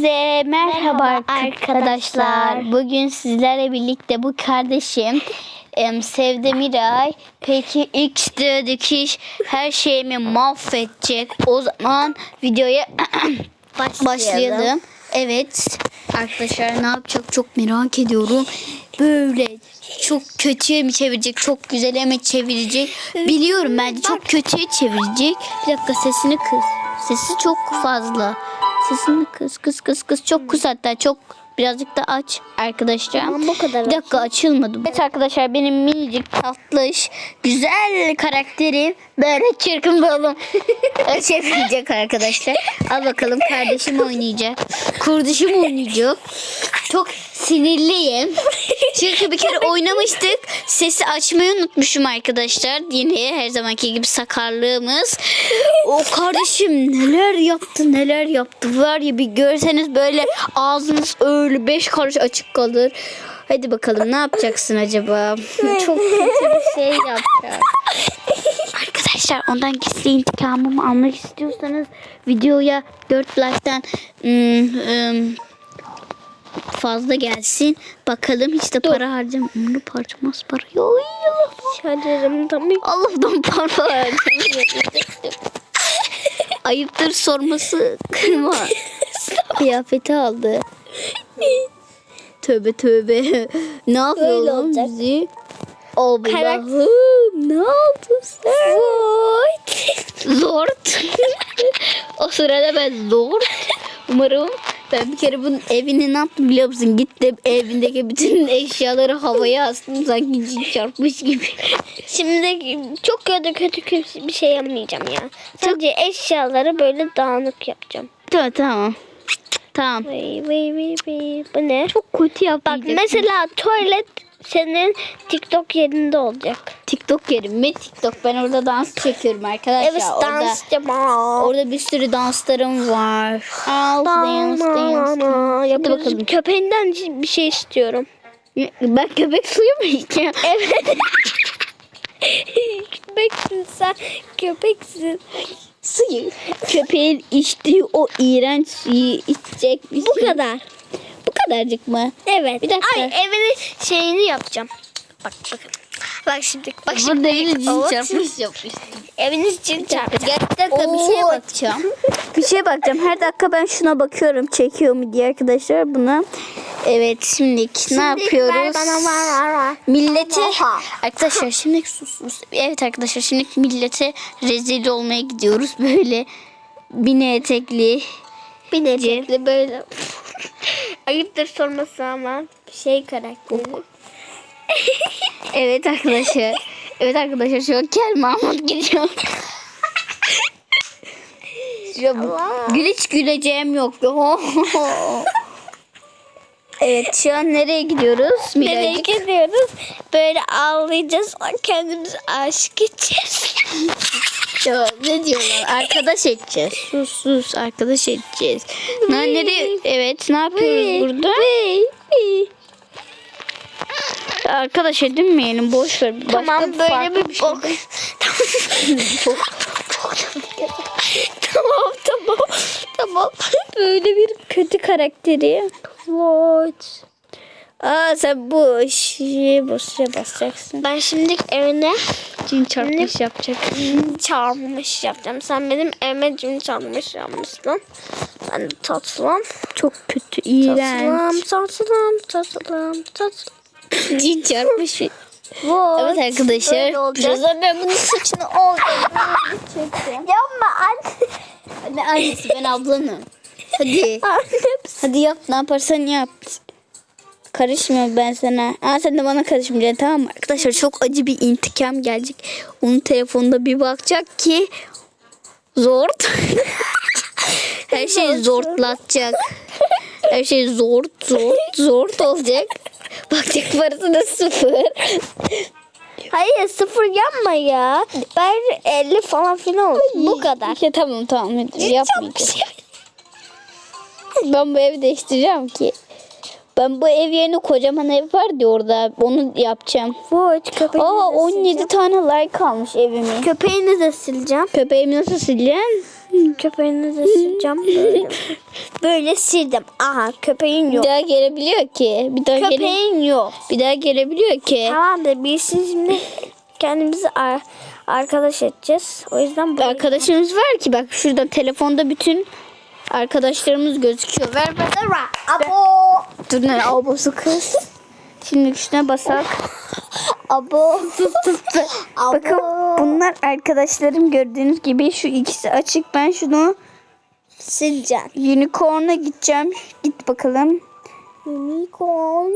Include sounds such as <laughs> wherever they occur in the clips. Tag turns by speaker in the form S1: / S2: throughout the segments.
S1: Size merhaba,
S2: Merhaba
S1: arkadaşlar.
S2: arkadaşlar.
S1: Bugün sizlerle birlikte bu kardeşim Sevde Miray peki X dikiş her şeyimi mahvedecek. O zaman videoya <clears throat> başlayalım. Evet arkadaşlar ne yapacak çok merak ediyorum. Böyle çok kötüye mi çevirecek, çok güzele mi çevirecek? Biliyorum bence çok kötüye çevirecek. Bir dakika sesini kız. Sesi çok fazla. Sesini kız kız kız kız çok kız hatta çok birazcık da aç arkadaşlar.
S2: Tamam, bu kadar
S1: Bir dakika açılmadı. Evet arkadaşlar benim minicik tatlış güzel karakterim böyle çirkin oğlum <laughs> çevirecek arkadaşlar. Al bakalım kardeşim oynayacak. Kurduşum oynayacak. Çok sinirliyim. <laughs> Çünkü bir kere oynamıştık. Sesi açmayı unutmuşum arkadaşlar. Yine her zamanki gibi sakarlığımız. O kardeşim neler yaptı neler yaptı. Var ya bir görseniz böyle ağzınız öyle beş karış açık kalır. Hadi bakalım ne yapacaksın acaba? <laughs> Çok kötü bir şey yapacak. Arkadaşlar ondan gizli intikamımı almak istiyorsanız videoya 4 like'tan ım, ım, fazla gelsin. Bakalım hiç de para harcam. Onu harcamaz para. Yok.
S2: Şarjım tamam.
S1: Allah'tan para harcamıyorum. <laughs> Ayıptır sorması kırma. Kıyafeti aldı. Tövbe tövbe. Ne yapıyor
S2: Böyle
S1: lan bizi? Allah'ım
S2: Karak-
S1: ne yaptın sen? Zort. <laughs> o sırada ben zort. Umarım ben bir kere bunun evini ne yaptım biliyor musun? Gittim evindeki bütün eşyaları havaya astım sanki cin çarpmış gibi. <laughs>
S2: Şimdi çok kötü kötü kötü bir şey yapmayacağım ya. Sadece eşyaları böyle dağınık yapacağım.
S1: tamam tamam. Tamam.
S2: Vay vay vay vay. Bu ne?
S1: Çok kötü.
S2: Bak mesela tuvalet senin TikTok yerinde olacak.
S1: TikTok yerim mi? TikTok ben orada dans çekiyorum arkadaşlar.
S2: Evet
S1: orada,
S2: dans yapma.
S1: orada bir sürü danslarım var. Al dance dance. Hadi bakalım.
S2: Köpeğinden bir şey istiyorum.
S1: Ben köpek suyu mu içeceğim? <laughs>
S2: Evet. köpeksin sen. Köpeksin.
S1: Suyu. Köpeğin içtiği o iğrenç suyu içecek bir
S2: Bu
S1: şey.
S2: kadar.
S1: Bu kadarcık mı?
S2: Evet.
S1: Bir dakika.
S2: Ay evinin şeyini yapacağım. Bak bakın. Bak şimdi. Bak şimdi.
S1: Burada yine cin çarpmış yapmış. <laughs>
S2: Eviniz çarpacak.
S1: Bir dakika bir şeye bakacağım. bir şeye bakacağım. Her dakika ben şuna bakıyorum. Çekiyor mu diye arkadaşlar buna. Evet şimdi ne yapıyoruz?
S2: Ver bana ver ver.
S1: Milleti arkadaşlar şimdi sus, sus. Evet arkadaşlar şimdi millete rezil olmaya gidiyoruz böyle bine etekli
S2: Bir necekli böyle. Ayıptır sorması ama şey karakteri. <laughs>
S1: evet arkadaşlar evet arkadaşlar şu an Kel Mahmut gidiyor şu an
S2: Allah.
S1: gül hiç güleceğim yok <laughs> evet şu an nereye gidiyoruz
S2: Nereye
S1: Miracık?
S2: gidiyoruz? Böyle ağlayacağız. Kendimizi aşık edeceğiz.
S1: Ya, ne diyorlar? Arkadaş edeceğiz. Sus sus arkadaş edeceğiz. Ne, nereye? Evet ne yapıyoruz burada? Arkadaş edinmeyelim boş ver. Başka
S2: tamam böyle bir
S1: şey-
S2: bok. <laughs> tamam tamam. Tamam. Böyle bir kötü karakteri. What?
S1: Aa sen bu şeye basaya basacaksın.
S2: Ben şimdi evine
S1: Cin çarpmış yapacak.
S2: cin çarpmış yapacağım. Sen benim evime cin çarpmış yapmışsın. Ben de tatlım.
S1: Çok kötü, iğrenç.
S2: Tatlım, tatlım, tatlım, tatlım. <laughs>
S1: Cin çarpmış.
S2: What?
S1: Evet arkadaşlar. Birazdan ben bunun saçını alacağım.
S2: Yapma anne.
S1: Ne annesi ben ablanım. Hadi. Hadi yap ne yaparsan yap. Karışmıyorum ben sana. Aa sen de bana karışmayacaksın tamam mı? Arkadaşlar çok acı bir intikam gelecek. Onun telefonda bir bakacak ki zort. <laughs> Her şey zortlatacak. Her şey zort zort zort olacak. Bakacak parası da sıfır.
S2: Hayır sıfır yapma ya. Ben 50 falan filan olsun. Bu kadar.
S1: Ya tamam tamam yapmayacağım. Ben bu evi değiştireceğim ki. Ben bu ev yerine kocaman ev var diye orada onu yapacağım.
S2: What? Köpeğini
S1: Aa
S2: de
S1: 17
S2: sileceğim.
S1: tane like kalmış evimin.
S2: Köpeğini de sileceğim.
S1: Köpeğimi nasıl sileceksin?
S2: Köpeğini de sileceğim. Böyle. <laughs> Böyle sildim. Aha köpeğin
S1: Bir
S2: yok.
S1: daha gelebiliyor ki. Bir daha gele
S2: Köpeğin yok.
S1: bir daha gelebiliyor ki.
S2: Tamam da biz şimdi kendimizi ar- arkadaş edeceğiz. O yüzden bu
S1: Arkadaşımız var ki bak şurada telefonda bütün arkadaşlarımız gözüküyor. Ver ver.
S2: Abo.
S1: Dur ne abosu kız. Şimdi şuna basak.
S2: Abo.
S1: Bakın bunlar arkadaşlarım gördüğünüz gibi şu ikisi açık. Ben şunu
S2: Sileceğim.
S1: unicorn'a gideceğim. Git bakalım.
S2: Unicorn.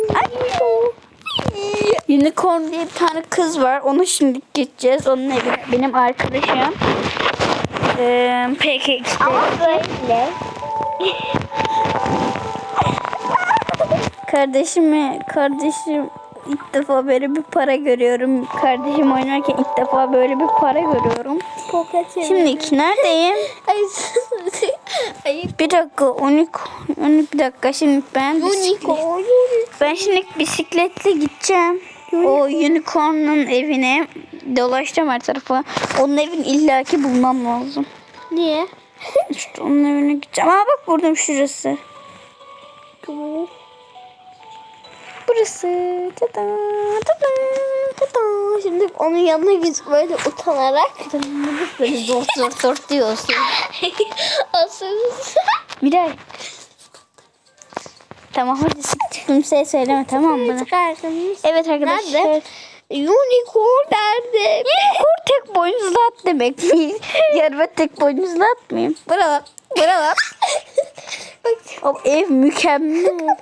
S1: Unicorn diye bir tane kız var. Onu şimdi gideceğiz. Onun evine. Benim arkadaşım. Ee, PKX.
S2: Ama böyle.
S1: Kardeşimi, kardeşim ilk defa böyle bir para görüyorum. Kardeşim oynarken ilk defa böyle bir para görüyorum.
S2: Poketim.
S1: Şimdi neredeyim? <laughs>
S2: Ay,
S1: Bir dakika, unik, unik bir dakika. Şimdi ben bisiklet, ben şimdi bisikletle gideceğim. O unicorn'un evine dolaşacağım her tarafa. Onun evini illaki bulmam lazım.
S2: Niye?
S1: İşte onun evine gideceğim. Aa bak buradayım şurası. Burası. Tada, tada, tada.
S2: Şimdi onun yanına gidip böyle utanarak.
S1: Böyle zor zor zor diyorsun.
S2: Asıl.
S1: Miray. Tamam hadi kimseye söyleme tamam mı? Evet arkadaşlar.
S2: Nerede? Unicorn nerede?
S1: Unicorn tek boynuzlu at demek. <laughs> Yarın tek boynuzlu at mıyım? Bravo. Bravo. O ev mükemmel.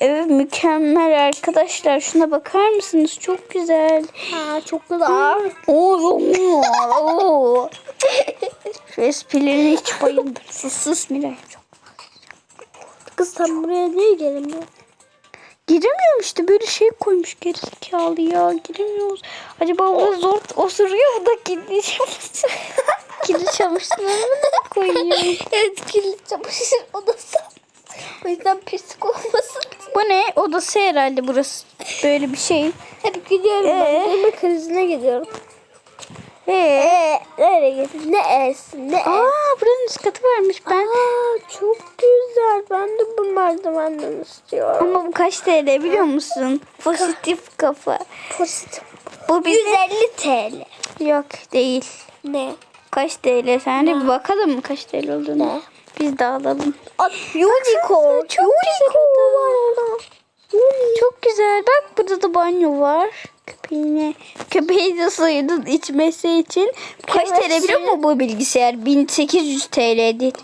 S1: Ev mükemmel arkadaşlar. Şuna bakar mısınız? Çok güzel.
S2: Ha, çok güzel.
S1: Oo, oo. Şu esprilerine hiç bayıldım. Sus sus Miray. Çok.
S2: Kız sen buraya niye gelemiyor?
S1: Giremiyorum işte böyle şey koymuş gerizekalı ya. Giremiyoruz. Acaba o zor osuruyor mu da kirli çamaşır. <laughs> kirli çamaşırlarını mı koyuyor?
S2: Evet kirli çamaşır odası. O yüzden pislik olmasın.
S1: Bu ne? Odası herhalde burası. Böyle bir şey.
S2: Hadi gidiyorum
S1: Ee?
S2: ben. Gülme krizine gidiyorum.
S1: Ee?
S2: Ee, nereye gittin? Ne es? Ne es?
S1: Aa buranın üst katı varmış. Ben
S2: Aa, çok güzel. Ben de bu merdivenden istiyorum.
S1: ama bu kaç TL biliyor musun? Pozitif kafa.
S2: Pozitif.
S1: Bu bize
S2: 150 TL.
S1: yok değil.
S2: Ne?
S1: Kaç TL? Sen de bir bakalım mı kaç TL olduğunu.
S2: Ne?
S1: Biz de alalım.
S2: Unicorn.
S1: çok
S2: unicorn.
S1: Çok güzel. Bak burada da banyo var. Köpeğine. Köpeği de suyunun içmesi için. Kaç
S2: Evet,
S1: TL biliyor musun bu bilgisayar? 1800 TL değil.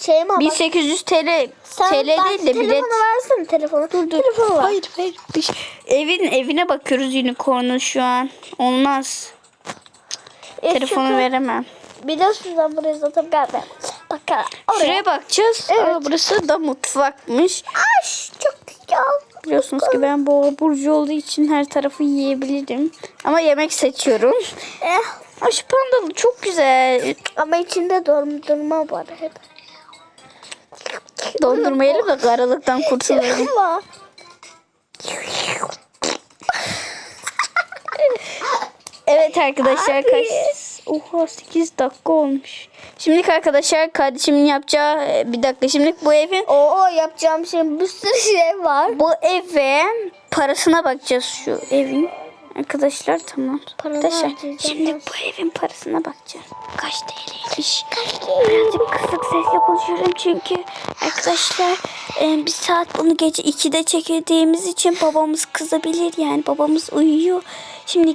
S2: Şey mi? bak,
S1: 1800 TL
S2: sen
S1: TL değil de bilet.
S2: Telefonu versene telefonu. Dur dur. Telefonu ver.
S1: Hayır hayır. Şey- Evin evine bakıyoruz unicorn'un şu an. Olmaz.
S2: E,
S1: Telefonu veremem.
S2: Biliyorsun sen buraya zaten gel ben. Bak gel. Oraya.
S1: Şuraya bakacağız.
S2: Evet.
S1: Aa, burası da mutfakmış.
S2: Güzel.
S1: Biliyorsunuz ki ben boğa burcu olduğu için her tarafı yiyebilirim. Ama yemek seçiyorum.
S2: Eh,
S1: şu pandalı çok güzel.
S2: ama içinde dondurma var hep.
S1: Dondurmayalım da karalıktan kurtulalım. Evet arkadaşlar
S2: Abi.
S1: kaç? Oha 8 dakika olmuş. Şimdi arkadaşlar kardeşimin yapacağı e, bir dakika şimdi bu evin
S2: o yapacağım şey bir sürü şey var.
S1: bu eve parasına bakacağız şu evin. Arkadaşlar tamam. Arkadaşlar şimdi bu evin parasına bakacağız. Kaç TL'ymiş? Birazcık kısık sesle konuşuyorum çünkü arkadaşlar e, bir saat bunu gece 2'de çekildiğimiz için babamız kızabilir yani babamız uyuyor. Şimdi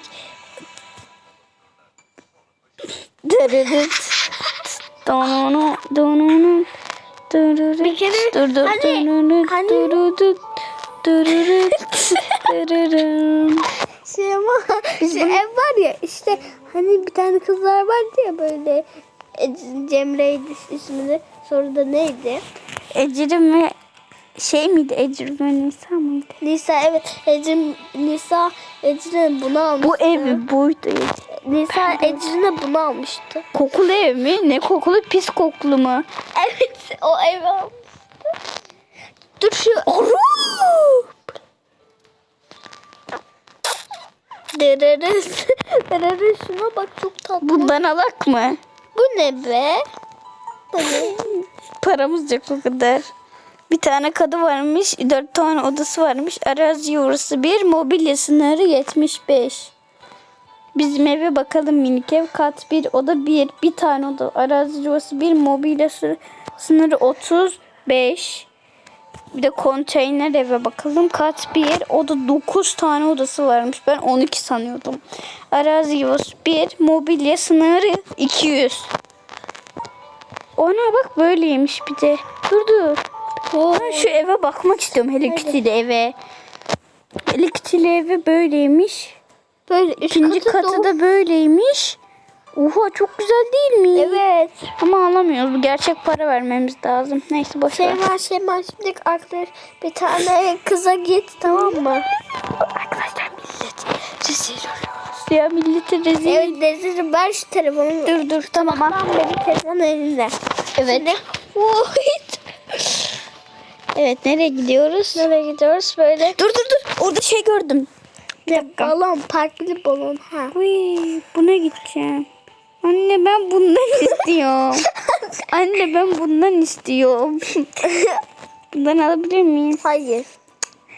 S2: Bir kere hani- hani-. Şey ama şu ev var ya işte hani bir tane kızlar vardı ya böyle e, Cemre'ydi ismini. Sonra da neydi?
S1: Ecrim ve şey miydi? Ecrim ve Nisa mıydı?
S2: Nisa evet Ecrin Nisa Ecrin bunu almıştı.
S1: Bu ev buydu.
S2: Nisa Ecrin'e bunu almıştı.
S1: Kokulu ev mi? Ne kokulu? Pis kokulu mu?
S2: Evet o ev almıştı. Dur şu Dereriz. <laughs> Dereriz şuna bak çok tatlı.
S1: Bundan alak mı?
S2: Bu ne be? Bu ne? <laughs>
S1: Paramız yok o kadar. Bir tane kadı varmış, dört tane odası varmış. Arazi yuvası bir, mobilya sınırı 75. Bizim eve bakalım minik ev. Kat bir, oda bir, bir tane oda. Arazi yuvası bir, mobilya sı- sınırı 35. Bir de konteyner eve bakalım. Kat bir, oda 9 tane odası varmış. Ben 12 sanıyordum. Arazi yuvası bir, mobilya sınırı 200. Ona bak böyleymiş bir de. Dur dur. Ben şu eve bakmak istiyorum. Hello Kitty'li eve. Hello Kitty'li eve böyleymiş.
S2: Böyle üst
S1: İkinci
S2: katı
S1: katı da böyleymiş. Oha çok güzel değil mi?
S2: Evet.
S1: Ama alamıyoruz. Bu gerçek para vermemiz lazım. Neyse boş ver.
S2: Şey var şey var şimdi arkadaş bir tane kıza git tamam mı?
S1: Arkadaşlar millet rezil oluyoruz. Ya milleti rezil.
S2: Evet Dezir ver şu telefonu.
S1: Dur dur tamam. al.
S2: Tam benim telefon elinde.
S1: Evet.
S2: Şimdi.
S1: Evet nereye gidiyoruz?
S2: Nereye gidiyoruz böyle?
S1: Dur dur dur. Orada şey gördüm.
S2: Ne balon, parklı balon ha.
S1: Uy, buna gideceğim. Anne ben bundan <laughs> istiyorum. Anne ben bundan istiyorum. <laughs> bundan alabilir miyiz?
S2: Hayır.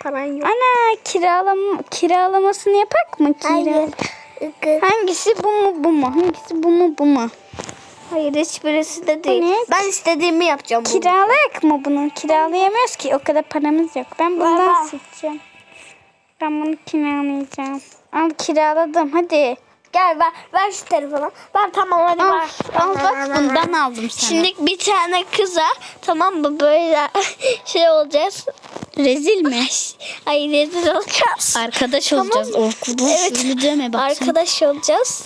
S2: Paran yok.
S1: Ana kiralama kiralamasını yapak mı? Kira?
S2: Hayır.
S1: Hangisi bu mu bu mu? Hangisi bu mu bu mu?
S2: Hayır hiçbirisi de değil.
S1: ne?
S2: Ben istediğimi yapacağım. bunu.
S1: Kiralayak mı bunu? Kiralayamıyoruz ki o kadar paramız yok. Ben bundan seçeceğim. Ben bunu kiralayacağım. Al kiraladım hadi.
S2: Gel ver, ver şu telefonu. Ben tamam hadi
S1: Al,
S2: ver.
S1: al bak bundan aldım sana.
S2: Şimdi bir tane kıza tamam mı böyle <laughs> şey olacağız.
S1: rezil mi?
S2: Ay rezil olacağız.
S1: Arkadaş
S2: Tamam
S1: olacağız.
S2: mı?
S1: Orkun
S2: Evet.
S1: deme bak.
S2: Arkadaş olacağız.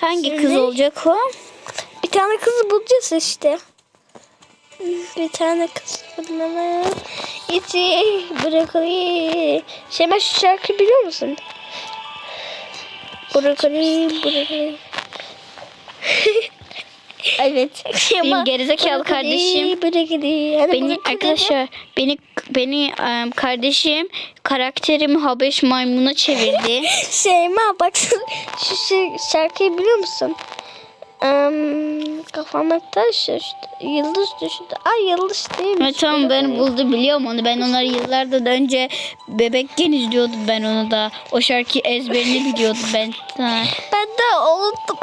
S1: Hangi
S2: Şimdi-
S1: kız olacak o?
S2: Bir tane kızı bulacağız işte. Bir tane kız bulmaya. İçi brokoli. Şey ben şu <laughs> <laughs> şarkıyı biliyor musun? Brokoli, brokoli.
S1: Evet. Benim gerizekalı kardeşim.
S2: Brokoli.
S1: Beni arkadaşlar beni beni em, kardeşim karakterimi Habeş maymuna çevirdi.
S2: Şeyma bak şu şarkıyı biliyor musun? Um, kafama taş düştü. Yıldız düştü. Ay yıldız değil mi?
S1: tamam ben buldum biliyorum onu. Ben onları yıllardan önce bebekken izliyordum ben onu da. O şarkıyı ezberini biliyordum ben. Ha.
S2: Ben de unuttum.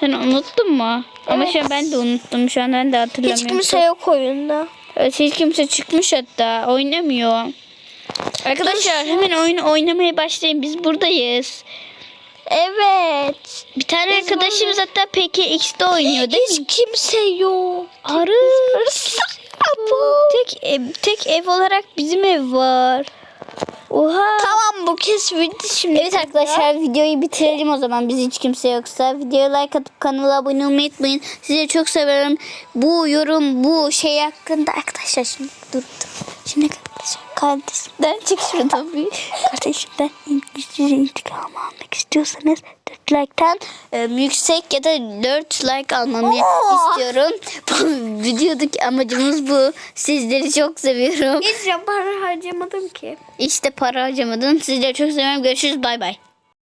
S1: Sen unuttun mu? Ama
S2: Evet.
S1: şu an ben de unuttum. Şu an ben de hatırlamıyorum.
S2: Hiç kimse yok oyunda.
S1: Evet, hiç kimse çıkmış hatta. Oynamıyor. Arkadaşlar hemen oyun oynamaya başlayın. Biz buradayız.
S2: Evet.
S1: Bir tane
S2: Biz
S1: arkadaşımız hatta PKX'de oynuyor değil mi?
S2: Hiç kimse yok.
S1: Arı. Tek ev, tek ev olarak bizim ev var. Oha.
S2: Tamam bu kez bitti şimdi.
S1: Evet arkadaşlar videoyu bitirelim o zaman biz hiç kimse yoksa. Videoya like atıp kanala abone olmayı unutmayın. Sizi çok seviyorum. Bu yorum bu şey hakkında arkadaşlar şimdi dur dur. Şimdi arkadaşlar kardeşimden çık şuradan bir kardeşimden en güçlü intikam almak istiyorsanız 4 like'tan e, yüksek ya da 4 like almamı
S2: Oo.
S1: istiyorum. Bu videodaki amacımız bu. Sizleri çok seviyorum.
S2: Hiç para harcamadım ki.
S1: İşte para harcamadım. Sizleri çok seviyorum. Görüşürüz. Bay bay.